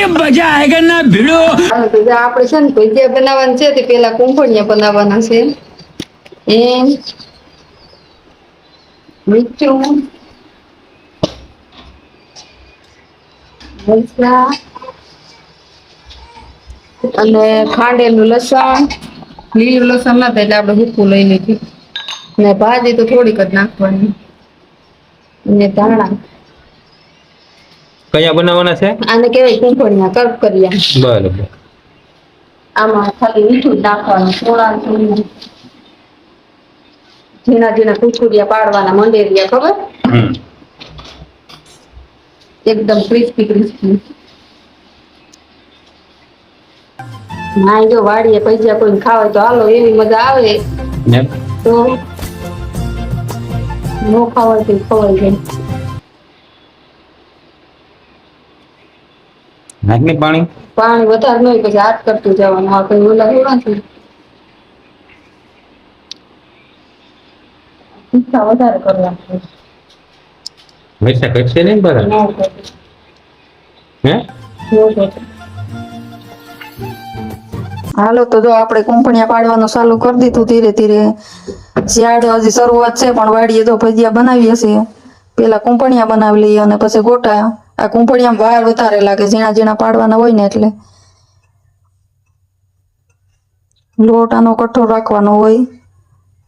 अभी मजा आएगा ना भिड़ो હાલો તો જો આપણે છે ને ભજીયા બનાવવાના છે તે પેલા કુંફળિયા બનાવવાના છે એમ મીઠું મરચાં અને ખાંડેલું લસણ લીલું લસણ ના થાય એટલે આપણે ભૂકું લઈ લીધું ને ભાજી તો થોડીક જ નાખવાની અને ધાણા કયા બનાવવાના છે? આને કહેવાય કુંફળિયા કરકરિયા બરાબર. આમાં ખાલી મીઠું નાખવાનું સોળા થોડું ઝીણા ઝીણા કુકુડિયા પાડવાના મંડેરિયા ખબર? એકદમ ક્રિસ્પી ક્રિસ્પી ના જો વાડીએ પૈસા કોઈ ખાવે તો હાલો એવી મજા આવે. તો નો ખાવાય તો ખવાય જાય. નાખની પાણી? પાણી વધારે ન પછી હાથ કરતું જવાનું. આ કઈ ઓલા એવા છે. તીખા વધારે કરવા મરચા કટશે નહીં બરાબર? હે? હાલો તો જો આપણે કુંપણિયા પાડવાનું ચાલુ કરી દીધું ધીરે ધીરે. શિયાળો હજી શરૂઆત છે પણ વાડીએ તો ભજીયા બનાવીએ છીએ પેલા કુંપણિયા બનાવી લઈએ અને પછી ગોટા આ કુંપણિયા વાર વધારે લાગે, ઝીણા ઝીણા પાડવાના હોય ને એટલે. લોટાનો કઠોર રાખવાનો હોય,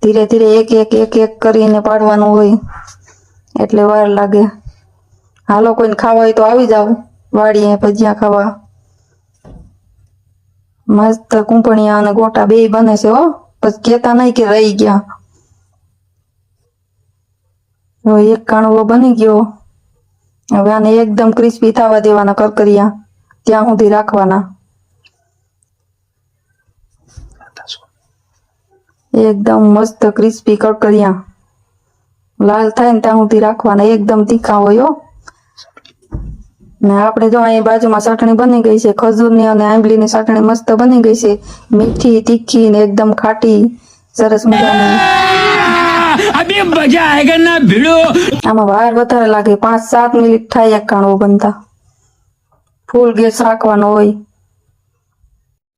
ધીરે ધીરે એક એક એક એક કરીને પાડવાનું હોય, એટલે વાર લાગે. હાલો કોઈને ખાવા હોય તો આવી જાવ વાડીએ ભજીયા ખાવા. મસ્ત કુંપણિયા અને ગોટા બે બને છે, હો. પછી કેતા નહીં કે રહી ગયા. એક કાણવો બની ગયો. હવે આને એકદમ ક્રિસ્પી થવા દેવાના કરકરિયા ત્યાં સુધી રાખવાના. એકદમ મસ્ત ક્રિસ્પી કરકરિયા લાલ થાય ને ત્યાં સુધી રાખવાના. એકદમ તીખા હોય ને આપણે જો અહીં બાજુમાં ચટણી બની ગઈ છે, ખજૂરની અને આંબલીની ચટણી મસ્ત બની ગઈ છે. મીઠી, તીખી ને એકદમ ખાટી, સરસ મજાની. अभी मजा आएगा ना भिड़ो આમાં વાર વધારે લાગે પાંચ સાત મિનિટ થાય એક કાણવો બનતા ફૂલ ગેસ રાખવાનો હોય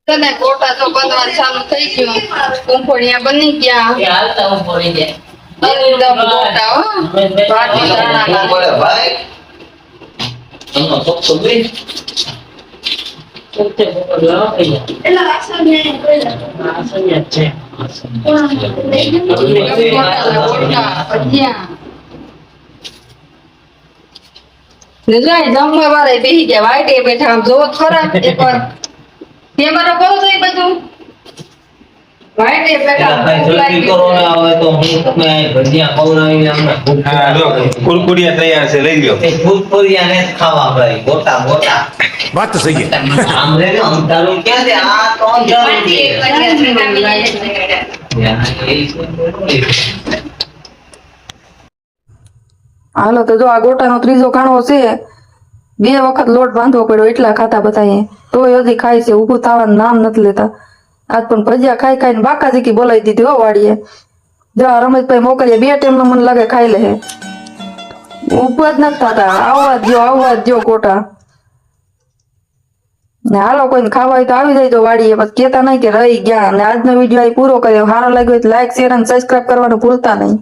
તને ગોટા તો બનવાનું ચાલુ થઈ ગયું કુંફળિયા બની ગયા એકદમ ગોટા હો બાકી દાણા જમવા વાળા બેસી ગયા વાઈટે બેઠા, આમ જોવો ખરા એક વાર કેમેરો કરો તો એ બધું વાઈટે બેઠા ભૂખ લાગી હા જો હાલો તો જો આ ગોટા નો ત્રીજો કાણો છે બે વખત લોટ બાંધવો પડ્યો એટલા ખાતા બધાએ. તો હજી ખાય છે ઊભું થવાનું નામ નથી લેતા. આજ પણ ભજીયા ખાઈ ખાઈને બાકાજીકી બોલાવી દીધી હો વાડીએ. જો આ રમેશભાઈ મોકલીએ. બે ટાઈમ મને લાગે ખાઈ લે ઉપવાસ નથી થતા. આવવા જો આવવા જો ગોટા ને હાલો કોઈને ખાવા હોય તો આવી જાય તો વાડીએ. પછી કેતા નહીં કે રહી ગયા. અને આજનો વીડિયો પૂરો કર્યો. સારો લાગ્યો લાઈક શેર અને સબસ્ક્રાઈબ કરવાનું ભૂલતા નહીં.